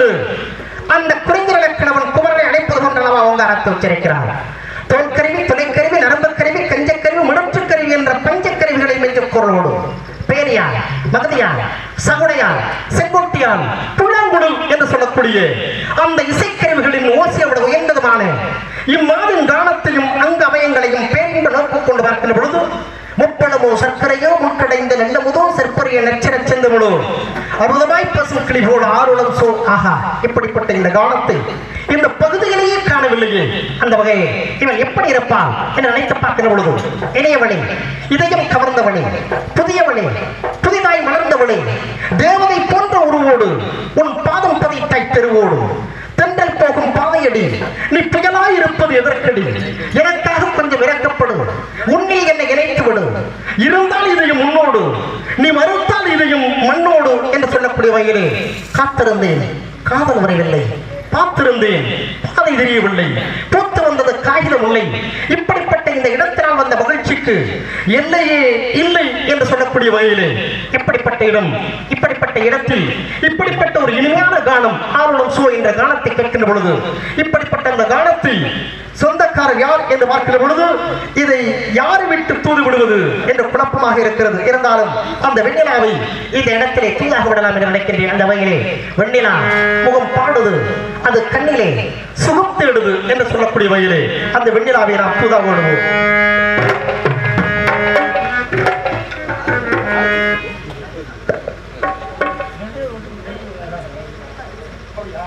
என்று அந்த குறிஞ்சிரல கிழவன் குமரனை அழைப்பது கொண்டளவா ஓங்காரத்தை உச்சரிக்கிறார். தோல்கருவி துணைக்கருவி நரம்புக்கருவி கஞ்சக்கருவி முடற்றுக்கருவி என்ற பஞ்சக்கருவிகளை மெஞ்ச குரலோடு பேரியார் மகதியார் சகுடையார் செங்கோட்டியார் புல்லாங்குழல் என்று சொல்லக்கூடிய அந்த இசைக்கருவிகளின் ஓசையோட உயர்ந்ததுமான இம்மாவின் கானத்தையும் அங்க அவயங்களையும் பேரின்ப நோக்கு கொண்டு பார்க்கிற பொழுது முப்பழமோ சர்க்கரையோ முற்றடைந்த நல்லமுதோ செற்பரிய நச்சர செந்தமிழோ அற்புதமாய் பசுக்களை போல ஆறுளம் சோ ஆஹா இப்படிப்பட்ட இந்த காலத்தில் இந்த பகுதியிலேயே காணவில்லையே. அந்த வகையை இவன் எப்படி இருப்பான் என்று நினைத்து பார்க்கிற பொழுது இணையவளே இதயம் கவர்ந்தவளே புதியவளே புதிதாய் மலர்ந்தவளே தேவதை போன்ற உருவோடு உன் பாதம் பதித்தாய் தெருவோடு தென்றல் போகும் பாதையடி நீ புயலாய் இருப்பது எதற்கடி? எனக்காக கொஞ்சம் இறக்கப்படும். உன்னில் என்னை இணைத்து விடும் இருந்தால் இதையும் உன்னோடு. நீ மறு மண்ணோடு என்று சொல்லக்கூடிய வகையிலே காத்திருந்தேன். காதல் வரவில்லை. பார்த்திருந்தேன். பாதை தெரியவில்லை. பூத்து வந்தது காகிதம் இல்லை. இப்படிப்பட்ட இந்த இடத்தினால் வந்த மகிழ்ச்சிக்கு எல்லையே இல்லை. என்று சொல்லக்கூடிய வகையிலே இப்படிப்பட்ட இடம் இப்படிப்பட்ட இடத்தில் இப்படிப்பட்ட ஒரு இனிமையான கானம் ஆளுநம் சோ என்ற கானத்தை கேட்கின்ற பொழுது இப்படிப்பட்ட அந்த கானத்தை சொந்தக்காரர் யார் என்று பார்க்கிற பொழுது இதை யார் விட்டு தூது விடுவது என்று குழப்பமாக இருக்கிறது. இருந்தாலும் அந்த வெண்ணிலாவை இந்த இடத்திலே தூதாக விடலாம் என்று நினைக்கின்றேன். அந்த வகையிலே வெண்ணிலா முகம் பாடுது. அது கண்ணிலே சுகம் தேடுது என்று சொல்லக்கூடிய வகையிலே அந்த வெண்ணிலாவை நாம் தூதாக விடுவோம்.